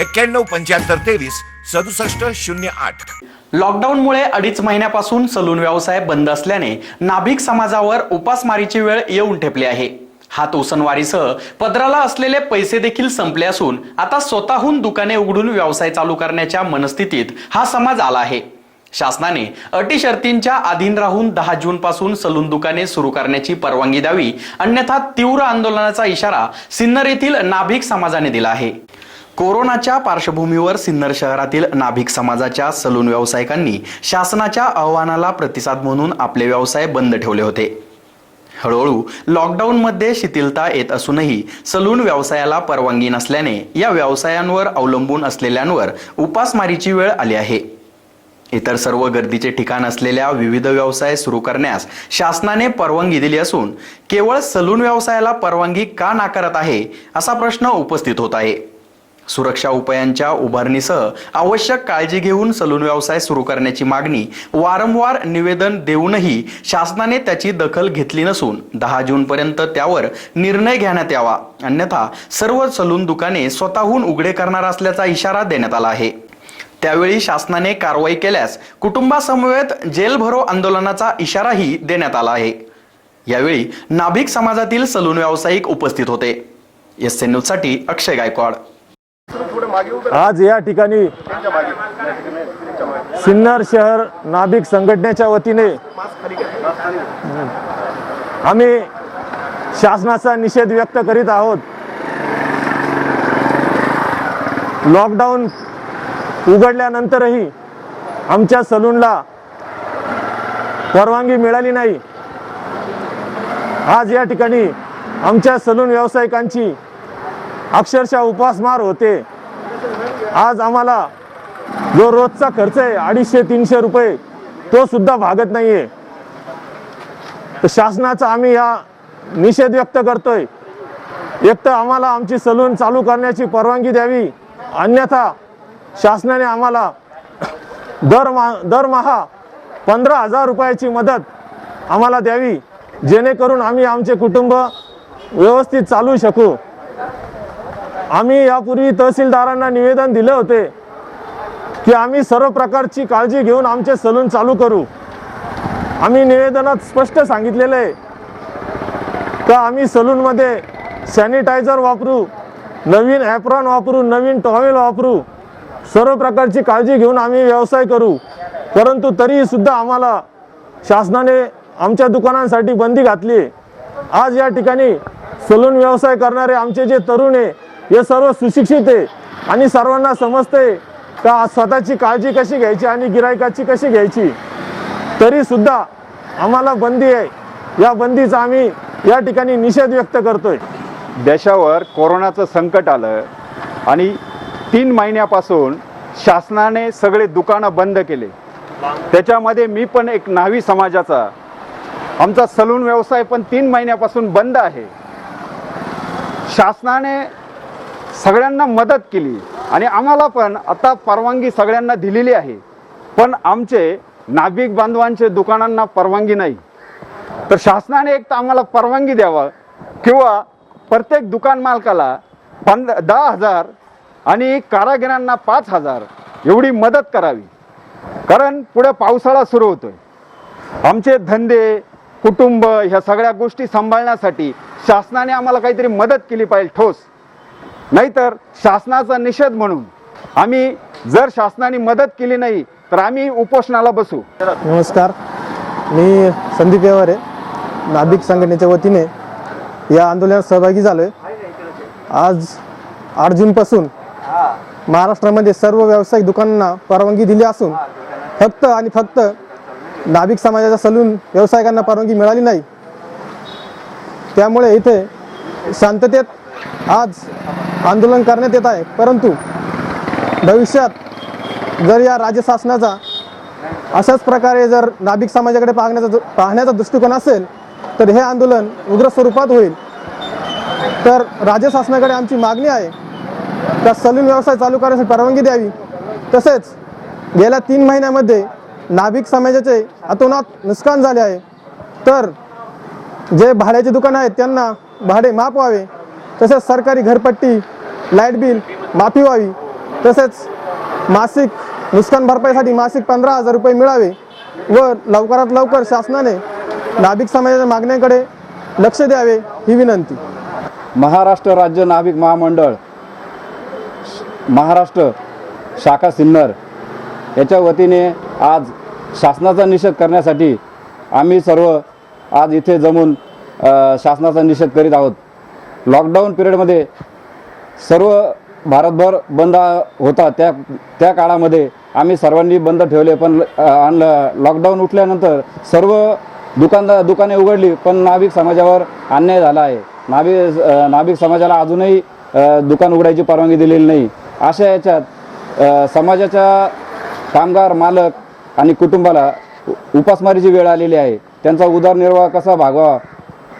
एक्क्याण्णव पंच्याहत्तर तेवीस सदुसष्ट शून्य आठ. लॉकडाऊनमुळे अडीच महिन्यापासून सलून व्यवसाय बंद असल्याने नाभिक समाजावर उपासमारीची वेळ येऊन ठेपली आहे. हात उसनवारीसह पदराला असलेले पैसे देखील संपले असून आता स्वतःहून दुकाने उघडून व्यवसाय चालू करण्याच्या मनस्थितीत हा समाज आला आहे. शासनाने अटी शर्तींच्या अधीन राहून दहा जून पासून सलून दुकाने सुरू करण्याची परवानगी द्यावी अन्यथा तीव्र आंदोलनाचा इशारा सिन्नर येथील नाभिक समाजाने दिला आहे. कोरोनाच्या पार्श्वभूमीवर सिन्नर शहरातील नाभिक समाजाच्या सलून व्यावसायिकांनी शासनाच्या आव्हानाला प्रतिसाद म्हणून आपले व्यवसाय बंद ठेवले होते. हळूहळू लॉकडाऊनमध्ये शिथिलता येत असूनही सलून व्यवसायाला परवानगी नसल्याने या व्यवसायांवर अवलंबून असलेल्यांवर उपासमारीची वेळ आली आहे. इतर सर्व गर्दीचे ठिकाण असलेल्या विविध व्यवसाय सुरू करण्यास शासनाने परवानगी दिली असून केवळ सलून व्यवसायाला परवानगी का नाकारत आहे असा प्रश्न उपस्थित होत आहे. सुरक्षा उपायांच्या उभारणीसह आवश्यक काळजी घेऊन सलून व्यवसाय सुरू करण्याची मागणी वारंवार निवेदन देऊनही शासनाने त्याची दखल घेतली नसून दहा जूनपर्यंत त्यावर निर्णय घेण्यात यावा. अन्यथा सर्व सलून दुकाने स्वतःहून उघडे करणार असल्याचा इशारा देण्यात आला आहे. त्यावेळी शासनाने कारवाई केल्यास कुटुंबासमवेत जेल भरो आंदोलनाचा इशाराही देण्यात आला आहे. यावेळी नाभिक समाजातील सलून व्यावसायिक उपस्थित होते. एस एन न्यूजसाठी अक्षय गायकवाड. आज या ठिकाणी सिन्नर शहर नाभिक संघटनेच्या वतीने आम्ही शासनाचा निषेध व्यक्त करीत आहोत. लॉकडाऊन उघडल्यानंतरही आमच्या सलूनला परवानगी मिळाली नाही. आज या ठिकाणी आमच्या सलून व्यावसायिकांची अक्षरशः उपासमार होते. आज आम्हाला जो रोजचा खर्च आहे अडीचशे तीनशे रुपये तो सुद्धा भागत नाहीये. तर शासनाचा आम्ही या निषेध व्यक्त करतोय. एक तर आम्हाला आमची सलून चालू करण्याची परवानगी द्यावी. अन्यथा शासनाने आम्हाला दरमा दरमहा पंधरा हजार रुपयाची मदत आम्हाला द्यावी. जेणेकरून आम्ही आमचे कुटुंब व्यवस्थित चालू शकू. आम्ही यापूर्वी तहसीलदारांना निवेदन दिले होते की आम्ही सर्व प्रकारची काळजी घेऊन आमचे सलून चालू करू. आम्ही निवेदनात स्पष्ट सांगितलेलं आहे का आम्ही सलूनमध्ये सॅनिटायझर वापरू नवीन ॲप्रॉन वापरू नवीन टॉवेल वापरू सर्व प्रकारची काळजी घेऊन आम्ही व्यवसाय करू. परंतु तरीही सुद्धा आम्हाला शासनाने आमच्या दुकानांसाठी बंदी घातली आज या ठिकाणी सलून व्यवसाय करणारे आमचे जे तरुण आहे हे सर्व सुशिक्षित आहे आणि सर्वांना समजते का स्वतःची काळजी कशी घ्यायची आणि गिरायकाची कशी घ्यायची? तरी सुद्धा आम्हाला बंदी आहे. या बंदीचा आम्ही या ठिकाणी निषेध व्यक्त करतोय. देशावर कोरोनाचं संकट आलं आणि तीन महिन्यापासून शासनाने सगळे दुकानं बंद केले. त्याच्यामध्ये मी पण एक न्हावी समाजाचा आमचा सलून व्यवसाय पण तीन महिन्यापासून बंद आहे. शासनाने सगळ्यांना मदत केली. आणि आम्हाला पण आता परवानगी सगळ्यांना दिलेली आहे. पण आमचे नाभिक बांधवांचे दुकानांना परवानगी नाही. तर शासनाने एक तर आम्हाला परवानगी द्यावा किंवा प्रत्येक दुकान मालकाला पंध दहा हजार आणि कारागिरांना पाच हजार एवढी मदत करावी. कारण पुढे पावसाळा सुरू होतोय. आमचे धंदे कुटुंब ह्या सगळ्या गोष्टी सांभाळण्यासाठी शासनाने आम्हाला काहीतरी मदत केली पाहिजे ठोस. नाहीतर शासनाचा निषेध म्हणून आम्ही जर शासनाने मदत केली नाही तर आम्ही उपोषणाला बसू. नमस्कार. मी संदीप व्यवहारे नाभिक संघटनेच्या वतीने या आंदोलनात सहभागी झालो आहे आज आठ जूनपासून महाराष्ट्रामध्ये सर्व व्यावसायिक दुकानांना परवानगी दिली असून फक्त आणि फक्त नाभिक समाजाच्या सलून व्यावसायिकांना परवानगी मिळाली नाही. त्यामुळे इथे शांततेत आज आंदोलन करण्यात येत आहे. परंतु भविष्यात जर या राज्य शासनाचा अशाच प्रकारे जर नाभिक समाजाकडे पाहण्याचा पाहण्याचा दृष्टिकोन असेल तर हे आंदोलन उग्र स्वरूपात होईल. तर राज्य शासनाकडे आमची मागणी आहे त्या सलून व्यवसाय चालू करण्यासाठी परवानगी द्यावी? तसेच गेल्या तीन महिन्यामध्ये नाभिक समाजाचे अतोनात नुकसान झाले आहे. तर जे भाड्याचे दुकान आहेत त्यांना भाडे माफ व्हावे. तसेच सरकारी घरपट्टी लाइट बिल माफी व्हावी. तसेच मासिक नुकसान भरपाईसाठी मासिक पंधरा हजार रुपये मिळावे व लवकरात लवकर शासनाने नाभिक समाजाच्या मागण्यांकडे लक्ष द्यावे ही विनंती. महाराष्ट्र राज्य नाभिक महामंडळ महाराष्ट्र शाखा सिन्नर याच्या वतीने आज शासनाचा निषेध करण्यासाठी आम्ही सर्व आज इथे जमून शासनाचा निषेध करीत आहोत. लॉकडाऊन पिरियडमध्ये सर्व भारतभर बंद होता. त्या त्या काळामध्ये आम्ही सर्वांनी बंद ठेवले पण आणलं लॉकडाऊन उठल्यानंतर सर्व दुकानदार दुकाने उघडली पण नाभिक समाजावर अन्याय झाला आहे. नाभिक नाभिक समाजाला अजूनही दुकान उघडायची परवानगी दिलेली नाही. अशा याच्यात समाजाच्या कामगार मालक आणि कुटुंबाला उपासमारीची वेळ आलेली आहे. त्यांचा उदरनिर्वाह कसा भागवा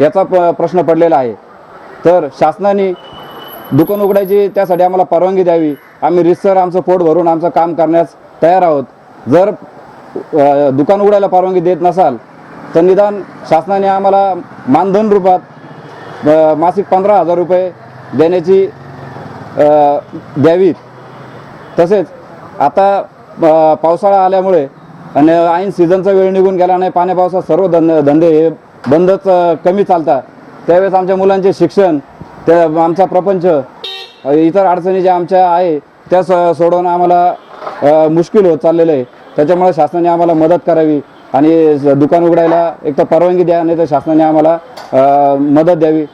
याचा प प्रश्न पडलेला आहे. तर शासनाने दुकान उघडायची त्यासाठी आम्हाला परवानगी द्यावी. आम्ही रिसर आमचं पोट भरून आमचं काम करण्यास तयार आहोत. जर दुकान उघडायला परवानगी देत नसाल तर निदान शासनाने आम्हाला मानधन रूपात मासिक पंधरा हजार रुपये देण्याची द्यावी द्यावीत. तसेच आता पावसाळा आल्यामुळे आणि ऐन सीझनचा वेळ निघून गेला नाही पाण्या पावसात सर्व धंद धंदे हे बंदच कमी चालतात. त्यावेळेस आमच्या मुलांचे शिक्षण त्या आमचा प्रपंच इतर अडचणी ज्या आमच्या आहे त्या स सोडवणं आम्हाला मुश्किल होत चाललेलं आहे. त्याच्यामुळे शासनाने आम्हाला मदत करावी आणि दुकान उघडायला एक तर परवानगी द्या नाही तर शासनाने आम्हाला मदत द्यावी.